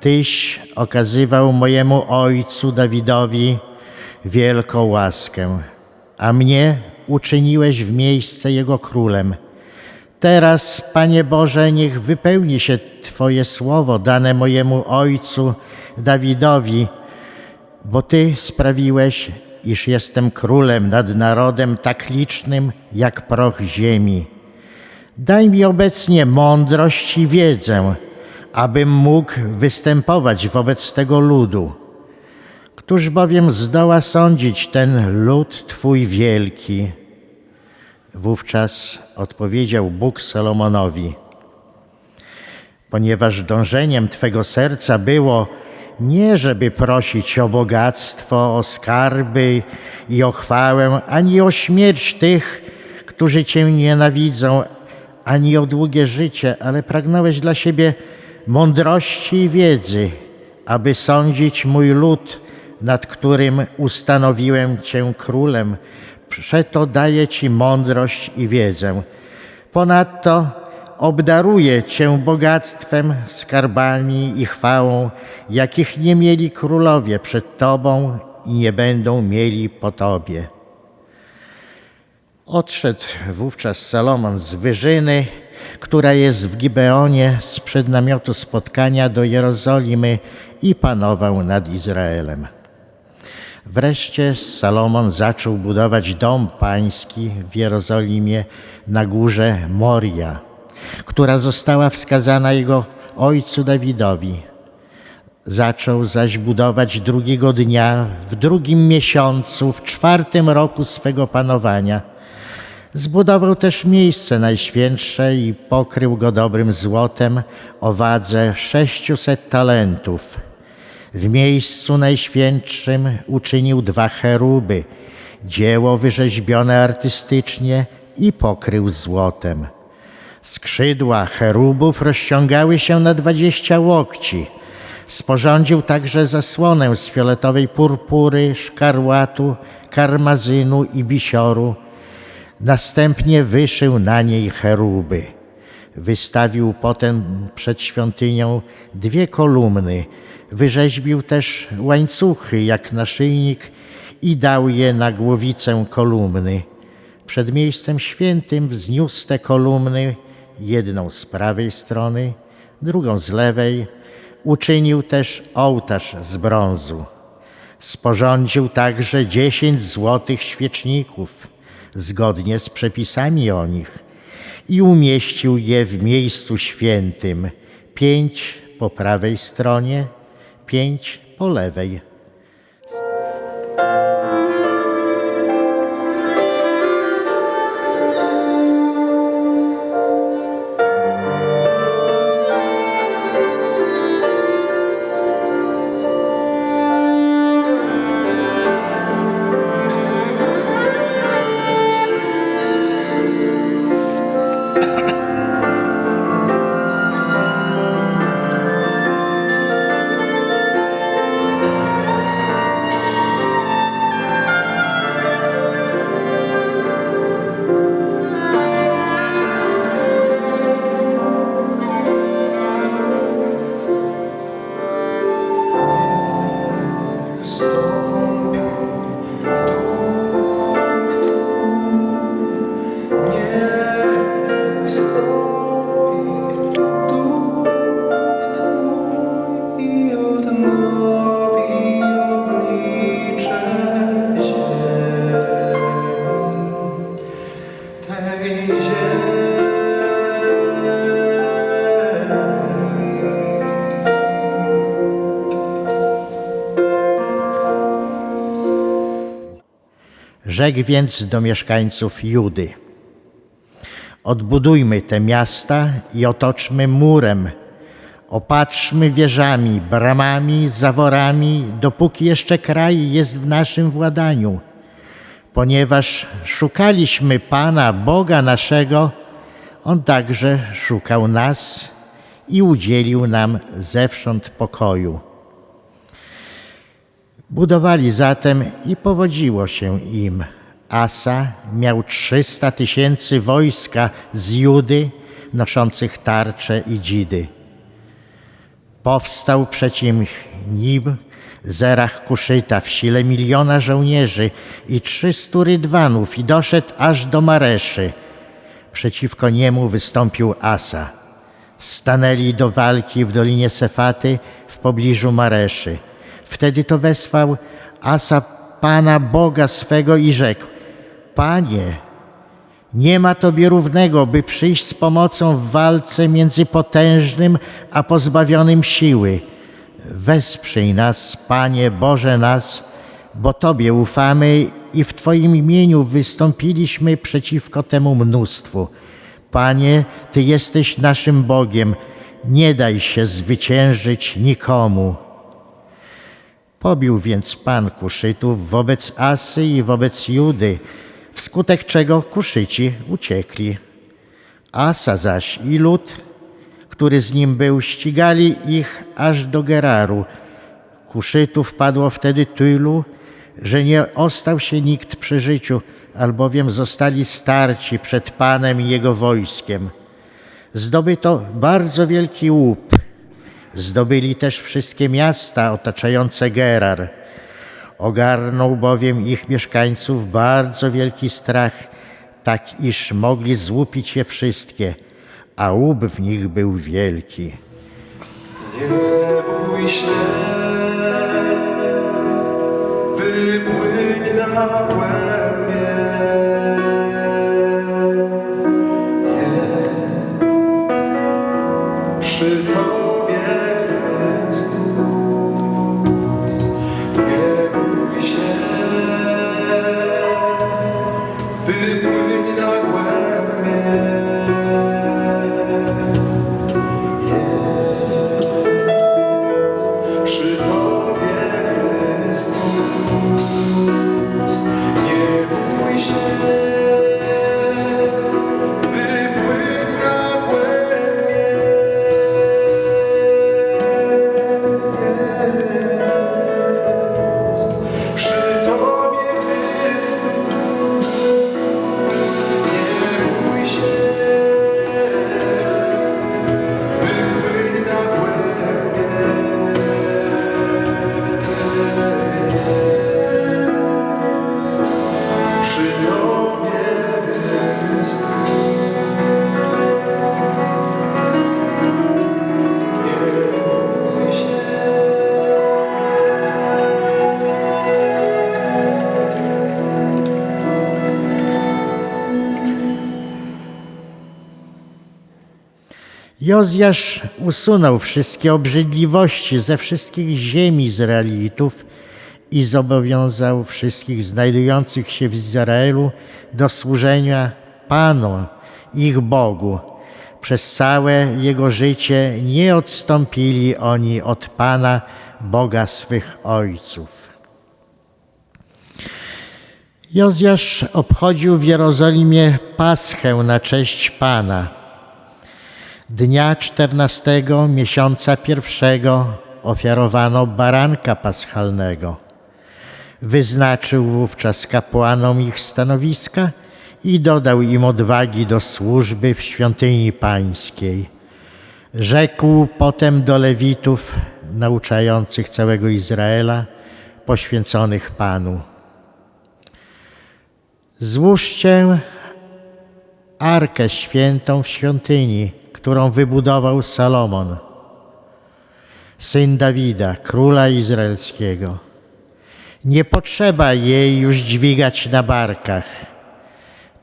Tyś okazywał mojemu ojcu Dawidowi wielką łaskę, a mnie uczyniłeś w miejsce jego królem. Teraz, Panie Boże, niech wypełni się Twoje słowo dane mojemu ojcu Dawidowi, bo Ty sprawiłeś, iż jestem królem nad narodem tak licznym jak proch ziemi. Daj mi obecnie mądrość i wiedzę, abym mógł występować wobec tego ludu. Któż bowiem zdoła sądzić ten lud Twój wielki? Wówczas odpowiedział Bóg Salomonowi: Ponieważ dążeniem Twego serca było nie, żeby prosić o bogactwo, o skarby i o chwałę, ani o śmierć tych, którzy Cię nienawidzą, ani o długie życie, ale pragnąłeś dla siebie mądrości i wiedzy, aby sądzić mój lud, nad którym ustanowiłem Cię królem. Przeto daję Ci mądrość i wiedzę. Ponadto obdaruję Cię bogactwem, skarbami i chwałą, jakich nie mieli królowie przed Tobą i nie będą mieli po Tobie. Odszedł wówczas Salomon z Wyżyny, która jest w Gibeonie, sprzed namiotu spotkania do Jerozolimy i panował nad Izraelem. Wreszcie Salomon zaczął budować dom pański w Jerozolimie na górze Moria, która została wskazana jego ojcu Dawidowi. Zaczął zaś budować drugiego dnia, w drugim miesiącu, w czwartym roku swego panowania. Zbudował też miejsce najświętsze i pokrył go dobrym złotem o wadze sześciuset talentów. W miejscu najświętszym uczynił dwa cheruby, dzieło wyrzeźbione artystycznie i pokrył złotem. Skrzydła cherubów rozciągały się na dwadzieścia łokci. Sporządził także zasłonę z fioletowej purpury, szkarłatu, karmazynu i bisioru. Następnie wyszył na niej cheruby. Wystawił potem przed świątynią dwie kolumny. Wyrzeźbił też łańcuchy jak naszyjnik i dał je na głowicę kolumny. Przed miejscem świętym wzniósł te kolumny, jedną z prawej strony, drugą z lewej. Uczynił też ołtarz z brązu. Sporządził także dziesięć złotych świeczników, zgodnie z przepisami o nich, i umieścił je w miejscu świętym, pięć po prawej stronie, pięć po lewej. Rzekł więc do mieszkańców Judy: Odbudujmy te miasta i otoczmy murem, opatrzmy wieżami, bramami, zaworami, dopóki jeszcze kraj jest w naszym władaniu. Ponieważ szukaliśmy Pana, Boga naszego, On także szukał nas i udzielił nam zewsząd pokoju. Budowali zatem i powodziło się im. Asa miał trzysta tysięcy wojska z Judy noszących tarcze i dzidy. Powstał przeciw nim Zerach Kuszyta w sile miliona żołnierzy i trzystu rydwanów i doszedł aż do Mareszy. Przeciwko niemu wystąpił Asa. Stanęli do walki w dolinie Sefaty w pobliżu Mareszy. Wtedy to wezwał Asa Pana Boga swego i rzekł: Panie, nie ma Tobie równego, by przyjść z pomocą w walce między potężnym a pozbawionym siły. Wesprzyj nas, Panie Boże nas, bo Tobie ufamy i w Twoim imieniu wystąpiliśmy przeciwko temu mnóstwu. Panie, Ty jesteś naszym Bogiem, nie daj się zwyciężyć nikomu. Pobił więc Pan Kuszytów wobec Asy i wobec Judy, wskutek czego Kuszyci uciekli. Asa zaś i lud, który z nim był, ścigali ich aż do Geraru. Kuszytów padło wtedy tylu, że nie ostał się nikt przy życiu, albowiem zostali starci przed Panem i jego wojskiem. Zdobyto bardzo wielki łup. Zdobyli też wszystkie miasta otaczające Gerar. Ogarnął bowiem ich mieszkańców bardzo wielki strach, tak iż mogli złupić je wszystkie, a łup w nich był wielki. Nie bój się, wypłyń na głębie. Jozjasz usunął wszystkie obrzydliwości ze wszystkich ziem Izraelitów i zobowiązał wszystkich znajdujących się w Izraelu do służenia Panu, ich Bogu. Przez całe jego życie nie odstąpili oni od Pana, Boga swych ojców. Jozjasz obchodził w Jerozolimie Paschę na cześć Pana. Dnia czternastego miesiąca pierwszego ofiarowano baranka paschalnego. Wyznaczył wówczas kapłanom ich stanowiska i dodał im odwagi do służby w świątyni pańskiej. Rzekł potem do Lewitów, nauczających całego Izraela, poświęconych Panu. Złóżcie Arkę Świętą w świątyni, którą wybudował Salomon, syn Dawida, króla izraelskiego. Nie potrzeba jej już dźwigać na barkach.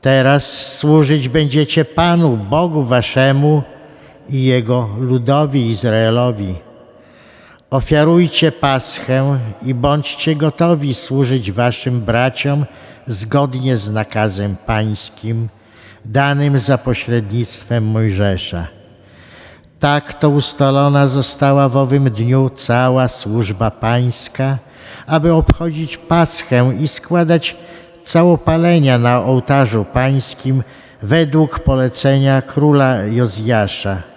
Teraz służyć będziecie Panu, Bogu waszemu i Jego ludowi Izraelowi. Ofiarujcie paschę i bądźcie gotowi służyć waszym braciom zgodnie z nakazem pańskim, danym za pośrednictwem Mojżesza. Tak to ustalona została w owym dniu cała służba pańska, aby obchodzić paschę i składać całopalenia na ołtarzu pańskim według polecenia króla Jozjasza